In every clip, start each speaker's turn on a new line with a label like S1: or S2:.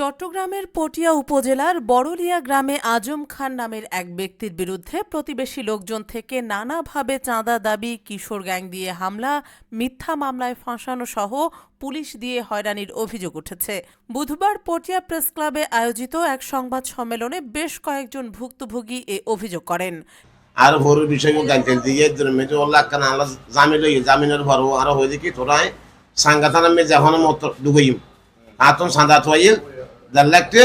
S1: চট্টগ্রামের পটিয়া উপজেলার বড়লিয়া গ্রামে আজম খান নামের এক ব্যক্তির বিরুদ্ধে প্রতিবেশী লোকজন থেকে নানাভাবে চাঁদা দাবি, কিশোর গ্যাং দিয়ে হামলা, মিথ্যা মামলায় ফাঁসানো সহ পুলিশ দিয়ে হয়রানির অভিযোগ উঠেছে। বুধবার পটিয়া প্রেস ক্লাবে আয়োজিত এক সংবাদ সম্মেলনে বেশ কয়েকজন ভুক্তভোগী এ অভিযোগ করেন।
S2: আর ভোরের বিষয় গাইতেন দিয়ে মেজো আল্লাহ কানা আল্লাহ জামিন জামিনের ভরো আর হয়ে দেখি, তোরাই সাংগাতানা মে যখন মত দুগইম আতন সান্দা তোয়াইল দাল্লাকতে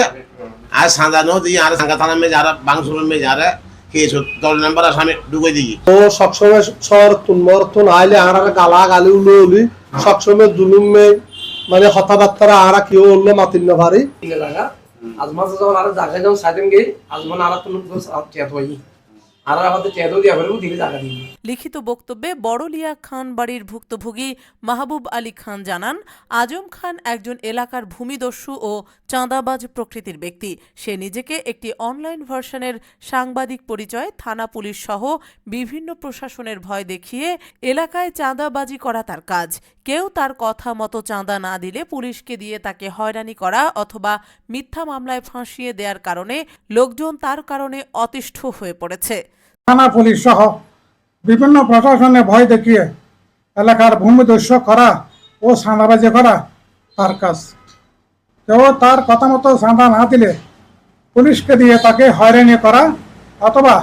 S2: আর সাঁদানো দিয়ে আর থানা মেয়ে যারা বাংসুর মেয়ে যারা খেয়েছো দল নাম্বার আসামে দুগই দিই।
S3: তো সবসময় শরতুন মরতুন আইলে আর গালা গালি উলো উলি। সবসময় জুলুম মেয়ে মানে হতাবার্তারা আর কেউ উল্লো মাতিন না
S4: ভারি। আজমাস যখন আর জায়গায় যখন সাইডেন গেই আজমান আর তুমি টেট হই
S1: লিখিত বক্তব্যে বড়লিয়া খান বাড়ির ভুক্তভোগী মাহবুব আলী খান জানান, আজম খান একজন এলাকার ভূমিদস্যু ও চাঁদাবাজ প্রকৃতির ব্যক্তি। সে নিজেকে একটি অনলাইন ভার্সনের সাংবাদিক পরিচয় থানা পুলিশ সহ বিভিন্ন প্রশাসনের ভয় দেখিয়ে এলাকায় চাঁদাবাজি করা তার কাজ। কেউ তার কথা মতো চাঁদা না দিলে পুলিশকে দিয়ে তাকে হয়রানি করা অথবা মিথ্যা মামলায় ফাঁসিয়ে দেওয়ার কারণে লোকজন তার কারণে অতিষ্ঠ হয়ে পড়েছে।
S5: থানা পুলিশ সহ বিভিন্ন প্রশাসনে ভয় দেখিয়ে এলাকার ভূমিদস্য করা ও সাঁদাবাজি করা তার কাজ। কেউ তার কথা মতো চাঁদা না দিলে পুলিশকে দিয়ে তাকে হয়রানি করা অথবা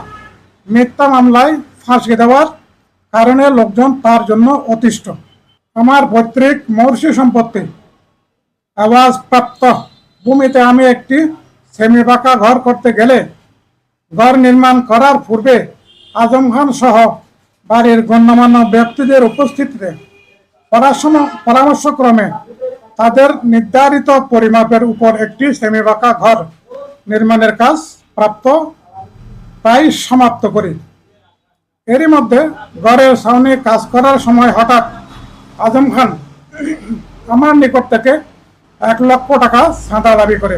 S5: মিথ্যা মামলায় ফাঁসিয়ে দেওয়ার কারণে লোকজন তার জন্য অতিষ্ঠ। আমার পৈতৃক মৌর্ষি সম্পত্তি। আওয়াজপ্রাপ্ত। ভূমিতে আমি একটি সেমি পাকা ঘর করতে গেলে ঘর নির্মাণ করার পূর্বে আজম খান সহ বাড়ির গণ্যমান্য ব্যক্তিদের উপস্থিতিতে পরামর্শক্রমে তাদের নির্ধারিত পরিমাপের উপর একটি সেমিবাঁকা ঘর নির্মাণের কাজ প্রাপ্ত প্রায় সমাপ্ত করি। এরই মধ্যে ঘরের সামনে কাজ করার সময় হঠাৎ আজম খান আমার নিকট থেকে এক লক্ষ টাকা চাঁদা দাবি করে।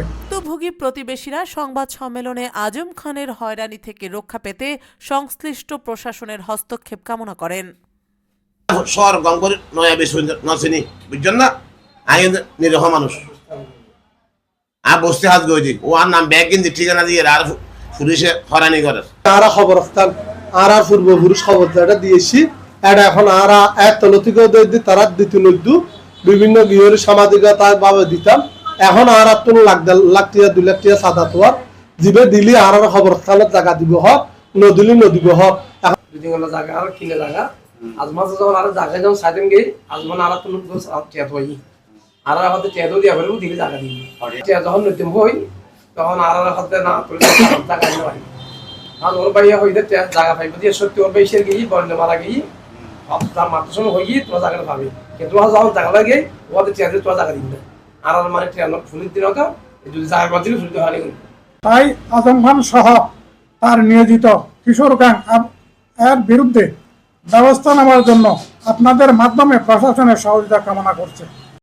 S1: ভুক্তভোগী প্রতিবেশীরা সংবাদ সম্মেলনে আজম খানের হয়রানি থেকে রক্ষা পেতে সংশ্লিষ্ট প্রশাসনের হস্তক্ষেপ কামনা করেন।
S2: শহর গম করে নয়া বেশি বুঝছেন না? আগে নিরহ মানুষ। আর বসতে হাত গই ও আর নাম ব্যাগ কিন্তু ঠিকানা দিয়ে আর পুলিশে হরানি করে।
S3: আরা খবরস্থান আর আর পূর্বপুরুষ খবর এটা দিয়েছি এটা এখন আরা এক তল থেকে তারা দিতে নদ্যু বিভিন্ন গৃহের সামাজিকতা ভাবে দিতাম। এখন আর আর তুমি লাখ লাখ টিয়া দুই লাখ টিয়া সাদা তোয়ার দিবে দিলি আর আর খবরস্থানের জায়গা দিব হক নদিলি নদিব হক এখন
S4: দুদিন হলো জায়গা আর কিনে জায়গা আজমাস যখন আর জায়গা যখন সাইডেন গেই আজমান আর তুমি টেট হই আর আমাদের টেটও দিয়া পারব দিলে জায়গা দিই টেট যখন নতুন হই তখন আর আর হাতে না তুলে জায়গা পারি আর ওর বাইয়া হইতে জায়গা পাইবো দিয়ে সত্যি ওর বাইশের গিয়ে বরলে মারা গিয়ে তার মাত্র সময় হই গিয়ে তোমার জায়গাটা পাবে। কিন্তু তোমার যখন জায়গা লাগে ওদের তোমার জায়গা দিবে। আর মানে ট্রেন ফুলির দিন হতো যদি জায়গা হয়নি
S5: তাই আজম খান সহ তার নিয়োজিত কিশোর গাং এর বিরুদ্ধে ব্যবস্থা নেওয়ার জন্য আপনাদের মাধ্যমে প্রশাসনের সহযোগিতা কামনা করছে।